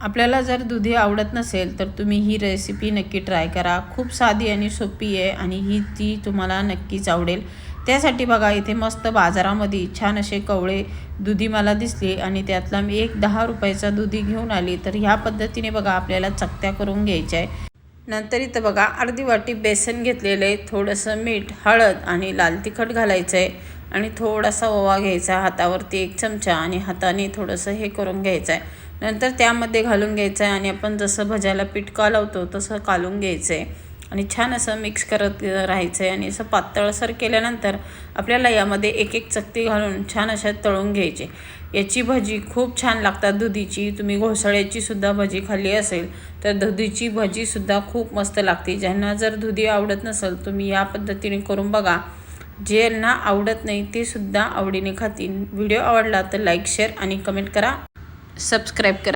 आपल्याला जर दुधी आवडत नसेल तर तुम्ही ही रेसिपी नक्की ट्राय करा. खूप साधी आणि सोपी आहे आणि ही ती तुम्हाला नक्कीच आवडेल. त्यासाठी बघा इथे मस्त बाजारामध्ये छान असे कवळे दुधी मला दिसले आणि त्यातला मी एक दहा रुपयाचा दुधी घेऊन आली. तर ह्या पद्धतीने बघा आपल्याला चकत्या करून घ्यायच्या आहे. नंतर इथं बघा अर्धी वाटी बेसन घेतलेलं आहे. थोडंसं मीठ हळद आणि लाल तिखट घालायचं आहे. आणि थोडासा ओवा घ्यायचा हातावरती एक चमचा आणि हाताने थोडंसं हे करून घ्यायचं आहे नंतर त्यामध्ये घालून घ्यायचं आहे आणि आपण जसं भज्याला पीठ कालवतो तसं कालून घ्यायचं आहे आणि छान असं मिक्स करत राहायचं आहे आणि असं पातळसर केल्यानंतर आपल्याला यामध्ये एक एक चकती घालून छान अशा तळून घ्यायचे. याची भजी खूप छान लागतात दुधीची. तुम्ही घोसाळ्याची सुद्धा भजी खाल्ली असेल तर दुधीची भजीसुद्धा खूप मस्त लागते. ज्यांना जर दुधी आवडत नसेल तुम्ही या पद्धतीने करून बघा. ज्यांना आवडत नाही ते सुद्धा आवडीने खातील. व्हिडिओ आवडला तर लाईक शेअर आणि कमेंट करा. सबस्क्राईब करा.